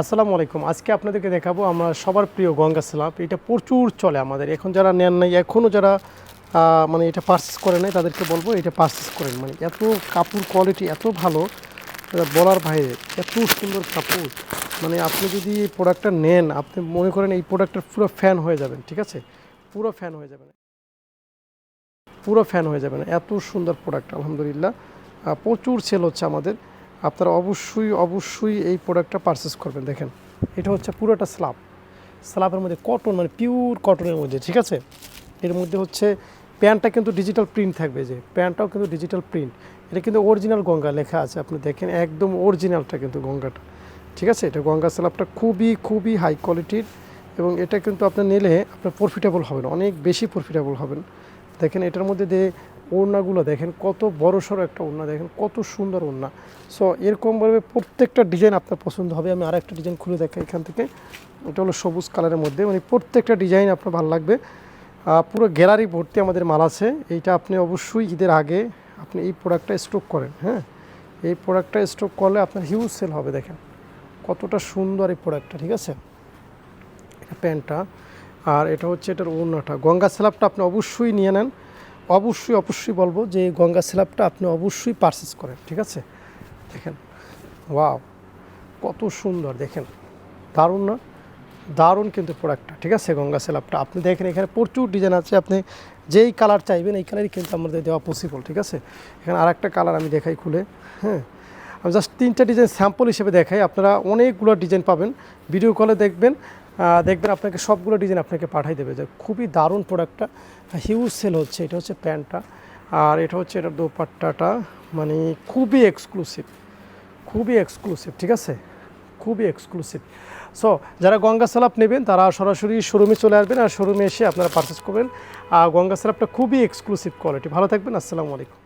আসসালামু আলাইকুম। আজকে আপনাদেরকে দেখাবো আমরা সবার প্রিয় গঙ্গা স্ল্যাব এটা প্রচুর চলে আমাদের। এখন যারা নেন নাই এখনও যারা মানে এটা পারচেস করে নাই, তাদেরকে বলব এটা পারচেস করেন। মানে এত কাপড় কোয়ালিটি এত ভালো বলার বাইরে, এত সুন্দর কাপড়। মানে আপনি যদি এই প্রোডাক্টটা নেন, আপনি মনে করেন এই প্রোডাক্টের পুরো ফ্যান হয়ে যাবেন, ঠিক আছে? পুরো ফ্যান হয়ে যাবেন। পুরো ফ্যান হয়ে যাবেন। এত সুন্দর প্রোডাক্ট আলহামদুলিল্লাহ। প্রচুর সেল হচ্ছে আমাদের। আপনারা অবশ্যই অবশ্যই এই প্রোডাক্টটা পারচেস করবেন। দেখেন, এটা হচ্ছে পুরোটা স্ল্যাব স্লাবের মধ্যে কটন মানে পিওর কটনের মধ্যে, ঠিক আছে? এর মধ্যে হচ্ছে, প্যান্টটা কিন্তু ডিজিটাল প্রিন্ট থাকবে যে। প্যান্টটাও কিন্তু ডিজিটাল প্রিন্ট এটা কিন্তু অরিজিনাল গঙ্গা লেখা আছে। আপনি দেখেন, একদম অরিজিনালটা কিন্তু গঙ্গাটা। ঠিক আছে? এটা গঙ্গা স্ল্যাবটা খুবই খুবই হাই কোয়ালিটির এবং এটা কিন্তু আপনি নিলে আপনার প্রফিটেবল হবেন অনেক বেশি প্রফিটেবল হবেন। দেখেন, এটার মধ্যে যে ওড়নাগুলো দেখেন, কত বড় সড়ো একটা ওড়না দেখেন, কত সুন্দর ওড়না। সো এরকমভাবে প্রত্যেকটা ডিজাইন আপনার পছন্দ হবে। আমি আর একটা ডিজাইন খুলে দেখাই এখান থেকে। এটা হলো সবুজ কালারের মধ্যে। মানে প্রত্যেকটা ডিজাইন আপনার ভালো লাগবে। পুরো গ্যালারি ভর্তি আমাদের মাল আছে। এইটা আপনি অবশ্যই ঈদের আগে আপনি এই প্রোডাক্টটা স্টক করেন হ্যাঁ? এই প্রোডাক্টটা স্টক করলে আপনার হিউজ সেল হবে, দেখেন। কতটা সুন্দর এই প্রোডাক্টটা ঠিক আছে? প্যান্টটা। আর এটা হচ্ছে এটার ওড়নাটা। গঙ্গা স্ল্যাবটা আপনি অবশ্যই নিয়ে নেন। অবশ্যই অবশ্যই বলব যে গঙ্গা স্ল্যাবটা আপনি অবশ্যই পারচেস করেন, ঠিক আছে? দেখেন ওয়াও কত সুন্দর, দেখেন। দারুণ না? দারুণ কিন্তু প্রোডাক্টটা ঠিক আছে, গঙ্গা স্ল্যাবটা। আপনি দেখেন, এখানে প্রচুর ডিজাইন আছে, আপনি যেই কালার চাইবেন, এই কালারই কিন্তু আমাদের দেওয়া পসিবল ঠিক আছে? এখানে আর একটা কালার আমি দেখাই খুলে হ্যাঁ? আমি জাস্ট তিনটা ডিজাইন স্যাম্পল হিসেবে দেখাই। আপনারা অনেকগুলো ডিজাইন পাবেন। ভিডিও কলে দেখবেন দেখবেন আপনাকে সবগুলো ডিজাইন আপনাকে পাঠাই দেবে। যে খুবই দারুণ প্রোডাক্টটা হিউজ সেল হচ্ছে। এটা হচ্ছে প্যান্টটা। আর এটা হচ্ছে এটার দোপাট্টাটা। মানে খুবই এক্সক্লুসিভ খুবই এক্সক্লুসিভ ঠিক আছে? খুবই এক্সক্লুসিভ সো যারা গঙ্গা স্যালাপ নেবেন, তারা সরাসরি শোরুমে চলে আসবেন। আর শোরুমে এসে আপনারা পারচেস করবেন। আর গঙ্গা স্যালাপটা খুবই এক্সক্লুসিভ কোয়ালিটি ভালো থাকবেন। আসসালামু আলাইকুম।